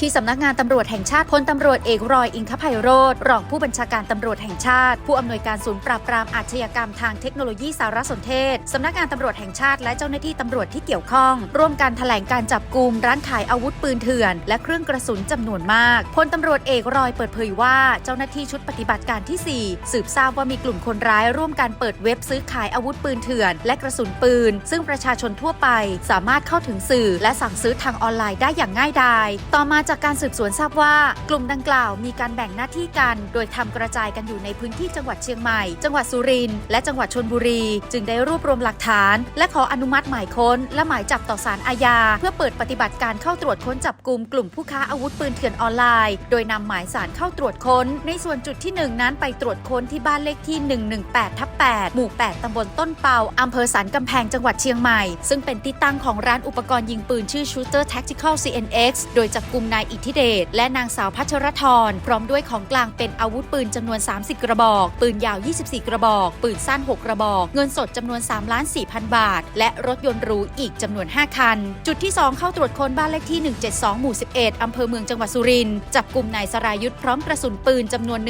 ที่สำนักงานตำรวจแห่งชาติพลตำรวจเอกรอยอิงคภัยโรธรองผู้บัญชาการตำรวจแห่งชาติ ผู้อำนวยการศูนย์ปราบปรามอาชญากรรมทางเทคโนโลยีสารสนเทศสำนักงานตำรวจแห่งชาติและเจ้าหน้าที่ตำรวจที่เกี่ยวข้อง ร่วมกันแถลงการจับกลุ่มร้านขายอาวุธปืนเถื่อน และเครื่องกระสุนจำนวนมากพลตำรวจเอกรอยเปิดเผยว่าเจ้าหน้าที่ชุดปฏิบัติการที่ 4 สืบทราบว่ามีกลุ่มคนร้ายร่วมกันเปิดเว็บซื้อขายอาวุธปืนเถื่อน และกระสุนปืน ซึ่งประชาชนทั่วไป สามารถเข้าถึงสื่อ และสั่งซื้อทางออนไลน์ได้อย่างง่ายดาย ต่อมาจากการสืบสวนทราบว่ากลุ่มดังกล่าวมีการแบ่งหน้าที่กัน โดยทำกระจายกันอยู่ในพื้นที่จังหวัดเชียงใหม่ จังหวัดสุรินทร์และจังหวัดชนบุรี จึงได้รวบรวมหลักฐาน และขออนุมัติหมายค้น และหมายจับต่อศาลอาญาเพื่อเปิดปฏิบัติการเข้าตรวจค้นจับกลุ่มกลุ่มผู้ค้าอาวุธปืนเถื่อนออนไลน์ โดยนำหมายสารเข้าตรวจค้น ในส่วนจุดที่ 1 นั้นไปตรวจค้นที่บ้านเลขที่ 118ทับ8หมู่ 8ตำบลต้นเปาอำเภอสันกำแพงจังหวัดเชียงใหม่ ซึ่งเป็นที่ตั้งของร้านอุปกรณ์ยิงปืนชื่อ Shooter Tactical CNX โดยจับกลุ่มนายายอิทธิเดชและนางสาวพัชรทรพร้อมด้วยของกลางเป็นอาวุธปืนจำนวน 30 กระบอก ปืนยาว 24 กระบอก ปืนสั้น 6 กระบอก เงินสดจำนวน3ล้าน4พันบาท และรถยนต์หรูอีกจำนวน 5 คัน จุดที่ 2 เข้าตรวจค้นบ้านเลขที่ 172 หมู่ 11 อำเภอเมืองจังหวัดสุรินทร์จับกลุ่มนายสรายุทธพร้อมกระสุนปืนจำนวน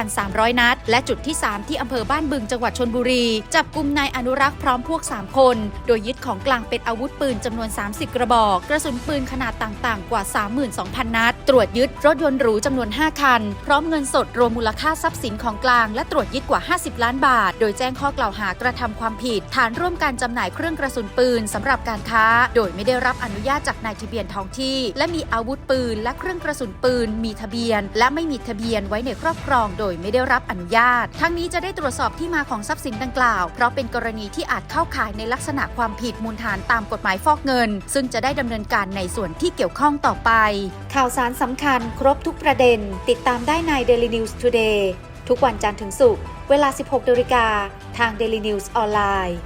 16,300 นัด และจุดที่ 3 ที่อำเภอบ้านบึงจังหวัดชนบุรี จับกลุ่มนายอนุรักษ์พร้อมพวก 3 คน โดยยึดของกลางเป็นอาวุธปืนจำนวน 30 กระบอก กระสุนปืนขนาดต่างๆ กว่า 32,000นัด ตรวจยึดรถยนต์หรูจำนวน 5 คัน พร้อมเงินสดรวมมูลค่าทรัพย์สินของกลางและตรวจยึดกว่า 50 ล้านบาท โดยแจ้งข้อกล่าวหากระทำความผิด ฐานร่วมการจำหน่ายเครื่องกระสุนปืนสำหรับการค้า โดยไม่ได้รับอนุญาตจากนายทะเบียนท้องที่ และมีอาวุธปืน และเครื่องกระสุนปืน มีทะเบียน และไม่มีทะเบียนไว้ในครอบครอง โดยไม่ได้รับอนุญาต ทั้งนี้จะได้ตรวจสอบที่มาของทรัพย์สินดังกล่าว เพราะเป็นกรณีที่อาจเข้าข่ายในลักษณะความผิดมูลฐานตามกฎหมายฟอกเงิน ซึ่งจะได้ดำเนินการในส่วนที่เกี่ยวข้องต่อไป ข่าวสารสำคัญครบทุกประเด็น ติดตามได้ใน Daily News Today ทุกวันจันทร์ถึงศุกร์เวลา 16นาฬิกาทาง Daily News ออนไลน์